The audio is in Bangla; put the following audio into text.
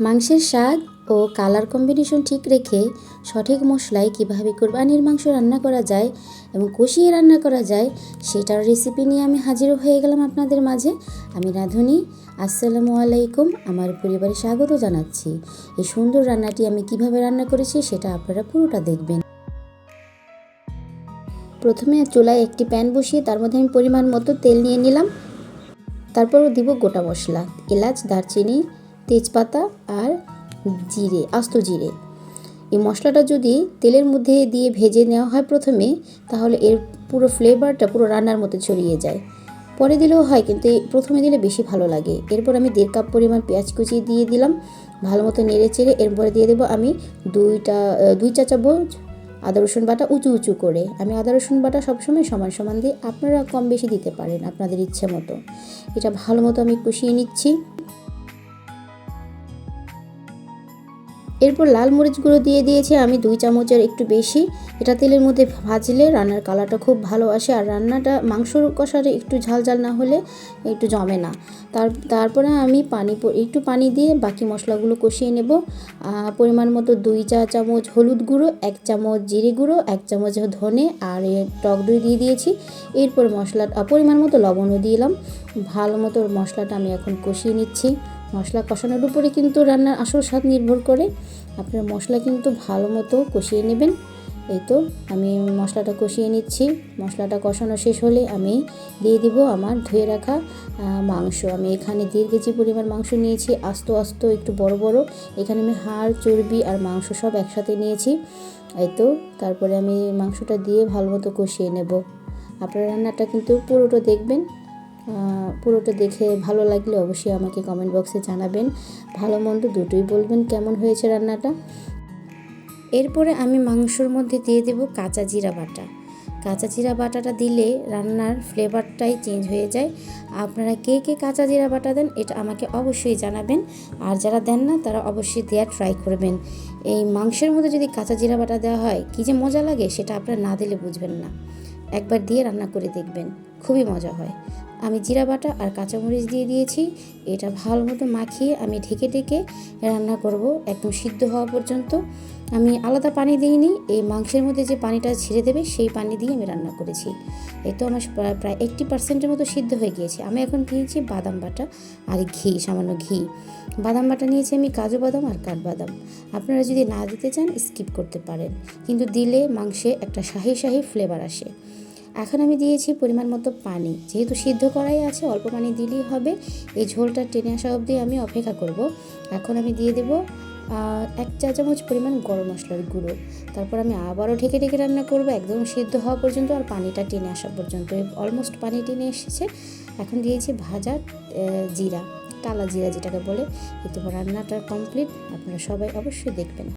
মাংসের স্বাদ ও কালার কম্বিনেশন ঠিক রেখে সঠিক মশলায় কীভাবে কোরবানির মাংস রান্না করা যায় এবং কষিয়ে রান্না করা যায় সেটার রেসিপি নিয়ে আমি হাজির হয়ে গেলাম আপনাদের মাঝে। আমি রাঁধুনি, আসসালামু আলাইকুম। আমার পরিবারে স্বাগত জানাচ্ছি। এই সুন্দর রান্নাটি আমি কীভাবে রান্না করেছি সেটা আপনারা পুরোটা দেখবেন। প্রথমে চুলায় একটি প্যান বসিয়ে তার মধ্যে আমি পরিমাণ মতো তেল নিয়ে নিলাম। তারপর দিব গোটা মশলা। এলাচ, দারচিনি তেজপাতা আর জিরে, আস্ত জিরে। এই মশলাটা যদি তেলের মধ্যে দিয়ে ভেজে নেওয়া হয় প্রথমে, তাহলে এর পুরো ফ্লেভারটা পুরো রান্নার মতো ছড়িয়ে যায়। পরে দিলেও হয়, কিন্তু প্রথমে দিলে বেশি ভালো লাগে। এরপর আমি দেড় কাপ পরিমাণ পেঁয়াজ কুচি দিয়ে দিলাম। ভালো মতো নেড়ে চেড়ে এরপরে দিয়ে দেবো আমি দুইটা দুই চা চামচ আদা, রসুন বাটা উঁচু উঁচু করে। আমি আদা, রসুন বাটা সবসময় সমান সমান দিই আপনারা কম বেশি দিতে পারেন আপনাদের ইচ্ছে মতো। এটা ভালো মতো আমি কষিয়ে নিচ্ছি। এরপর লাল মরিচ গুঁড়ো দিয়ে দিয়েছি, আমি দুই চামচের একটু বেশি। এটা তেলের মধ্যে ভাজলে রান্নার কালারটা খুব ভালো আসে, আর রান্নাটা মাংসর কষারে একটু ঝাল ঝাল না হলে একটু জমে না। তার, তারপরে আমি পানি একটু পানি দিয়ে বাকি মশলাগুলো কষিয়ে নেব। পরিমাণ মতো দুই চা চামচ হলুদ গুঁড়ো, এক চামচ জিরে গুঁড়ো, এক চামচ ধনে, আর টক দই দিয়ে দিয়েছি। এরপর মশলা পরিমাণ মতো লবণও দিলাম। ভালো মতো মশলাটা আমি এখন কষিয়ে নিচ্ছি। মশলা কষানোর উপরে কিন্তু রান্নার আসল স্বাদ নির্ভর করে। আপনার মশলা কিন্তু ভালো মতো কষিয়ে নেবেন। এই তো, আমি মশলাটা কষিয়ে নিচ্ছি। মশলাটা কষানো শেষ হলে আমি দিয়ে দিব আমার ধুয়ে রাখা মাংস। আমি এখানে দেড় কেজি পরিমাণ মাংস নিয়েছি, আস্ত আস্ত, একটু বড় বড়। এখানে আমি হাড়, চর্বি আর মাংস সব একসাথে নিয়েছি। এই তো, তারপরে আমি মাংসটা দিয়ে ভালো মতো কষিয়ে নেব। আপনার রান্নাটা কিন্তু পুরোটা দেখবেন। পুরোটা দেখে ভালো লাগলে অবশ্যই আমাকে কমেন্ট বক্সে জানাবেন। ভালো মন্দ দুটোই বলবেন কেমন হয়েছে রান্নাটা। এরপরে আমি মাংসর মধ্যে দিয়ে দেব কাঁচা জিরা বাটা। কাঁচা জিরা বাটাটা দিলে রান্নার ফ্লেভারটাই চেঞ্জ হয়ে যায়। আপনারা কে কে কাঁচা জিরা বাটা দেন এটা আমাকে অবশ্যই জানাবেন। আর যারা দেন না, তারা অবশ্যই দেওয়ার ট্রাই করবেন। এই মাংসের মধ্যে যদি কাঁচা জিরা বাটা দেওয়া হয়, কী যে মজা লাগে সেটা আপনারা না দিলে বুঝবেন না। একবার দিয়ে রান্না করে দেখবেন। খুবই মজা হয়। আমি জিরা বাটা আর কাঁচামরিচ দিয়ে দিয়েছি। এটা ভালো মতো মাখিয়ে আমি ঢেকে ঢেকে রান্না করব একদম সিদ্ধ হওয়া পর্যন্ত। আমি আলাদা পানি দিইনি, এই মাংসের মধ্যে যে পানিটা ছেড়ে দেবে সেই পানি দিয়ে আমি রান্না করেছি। এই তো আমার প্রায় এইট্টি পার্সেন্টের মতো সিদ্ধ হয়ে গিয়েছে। আমি এখন নিয়েছি বাদাম বাটা আর ঘি, সামান্য ঘি। বাদাম বাটা নিয়েছি আমি কাজু বাদাম আর কাঠবাদাম। আপনারা যদি না দিতে চান স্কিপ করতে পারেন। কিন্তু দিলে মাংসে একটা শাহি শাহি ফ্লেভার আসে। এখন আমি দিয়েছি পরিমাণ মতো পানি। যেহেতু সিদ্ধ করাই আছে, অল্প পানি দিলেই হবে। এই ঝোলটা টেনে আসা অবধি আমি অপেক্ষা করব। এখন আমি দিয়ে দেব এক চা চামচ পরিমাণ গরম মশলার গুঁড়ো। তারপর আমি আবারও ঢেকে ঢেকে রান্না করব। একদম সিদ্ধ হওয়া পর্যন্ত আর পানিটা টেনে আসা পর্যন্ত। অলমোস্ট পানি টেনে এসেছে। এখন দিয়েছি ভাজা জিরা টালা জিরা যেটাকে বলে। তোমার রান্নাটা কমপ্লিট। আপনারা সবাই অবশ্যই দেখবেন।